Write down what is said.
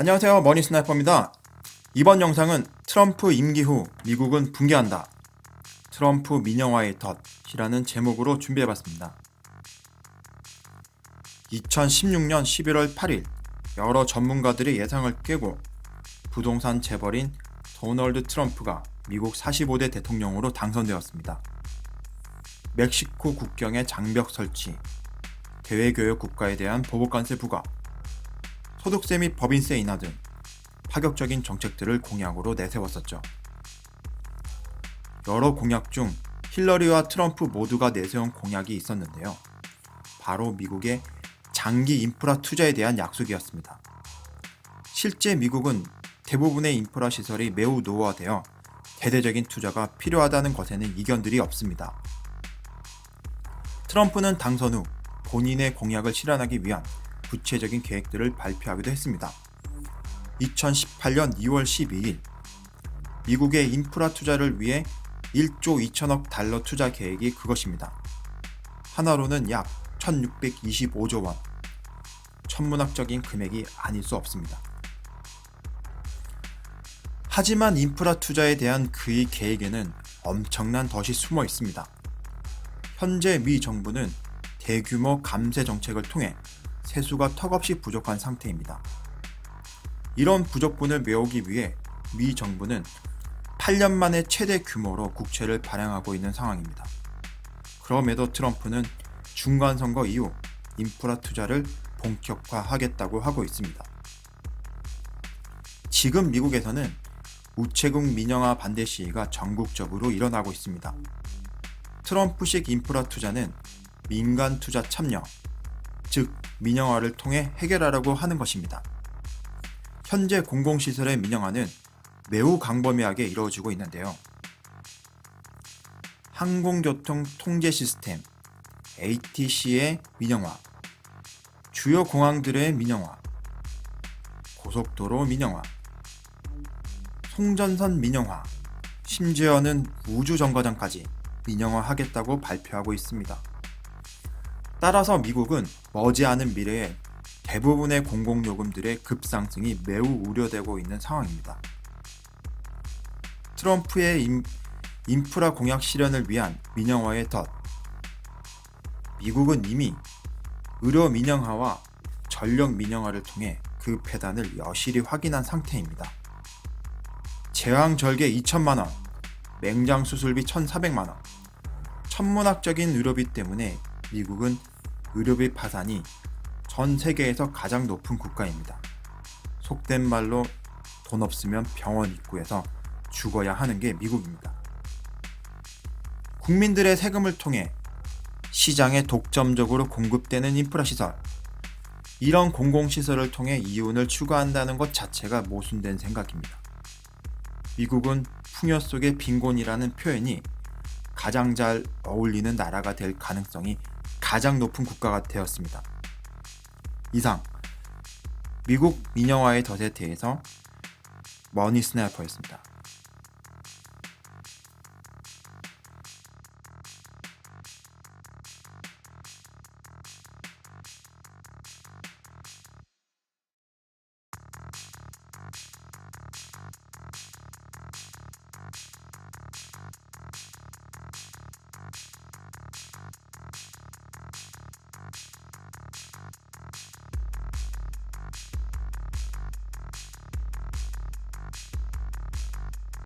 안녕하세요. 머니 스나이퍼입니다. 이번 영상은 트럼프 임기 후 미국은 붕괴한다. 트럼프 민영화의 덫이라는 제목으로 준비해봤습니다. 2016년 11월 8일 여러 전문가들의 예상을 깨고 부동산 재벌인 도널드 트럼프가 미국 45대 대통령으로 당선되었습니다. 멕시코 국경의 장벽 설치, 대외교역 국가에 대한 보복관세 부과, 소득세 및 법인세 인하 등 파격적인 정책들을 공약으로 내세웠었죠. 여러 공약 중 힐러리와 트럼프 모두가 내세운 공약이 있었는데요. 바로 미국의 장기 인프라 투자에 대한 약속이었습니다. 실제 미국은 대부분의 인프라 시설이 매우 노후화되어 대대적인 투자가 필요하다는 것에는 이견들이 없습니다. 트럼프는 당선 후 본인의 공약을 실현하기 위한 구체적인 계획들을 발표하기도 했습니다. 2018년 2월 12일 미국의 인프라 투자를 위해 1조 2천억 달러 투자 계획이 그것입니다. 하나로는 약 1625조 원. 천문학적인 금액이 아닐 수 없습니다. 하지만 인프라 투자에 대한 그의 계획에는 엄청난 덫이 숨어 있습니다. 현재 미 정부는 대규모 감세 정책을 통해 세수가 턱없이 부족한 상태입니다. 이런 부족분을 메우기 위해 미 정부는 8년 만에 최대 규모로 국채를 발행하고 있는 상황입니다. 그럼에도 트럼프는 중간 선거 이후 인프라 투자를 본격화하겠다고 하고 있습니다. 지금 미국에서는 우체국 민영화 반대 시위가 전국적으로 일어나고 있습니다. 트럼프식 인프라 투자는 민간 투자 참여, 즉 민영화를 통해 해결하려고 하는 것입니다. 현재 공공시설의 민영화는 매우 광범위하게 이루어지고 있는데요. 항공교통 통제 시스템 ATC의 민영화, 주요 공항들의 민영화, 고속도로 민영화, 송전선 민영화, 심지어는 우주정거장까지 민영화하겠다고 발표하고 있습니다. 따라서 미국은 머지않은 미래에 대부분의 공공요금들의 급상승이 매우 우려되고 있는 상황입니다. 트럼프의 인, 인프라 공약 실현을 위한 민영화의 덫. 미국은 이미 의료 민영화와 전력 민영화를 통해 그 폐단을 여실히 확인한 상태입니다. 제왕 절개 2천만 원, 맹장 수술비 1,400만 원. 천문학적인 의료비 때문에 미국은 의료비 파산이 전 세계에서 가장 높은 국가입니다. 속된 말로 돈 없으면 병원 입구에서 죽어야 하는 게 미국입니다. 국민들의 세금을 통해 시장에 독점적으로 공급되는 인프라 시설. 이런 공공시설을 통해 이윤을 추구한다는 것 자체가 모순된 생각입니다. 미국은 풍요 속의 빈곤이라는 표현이 가장 잘 어울리는 나라가 될 가능성이 가장 높은 국가가 되었습니다. 이상 미국 민영화의 덫에 대해서 머니 스나이퍼였습니다.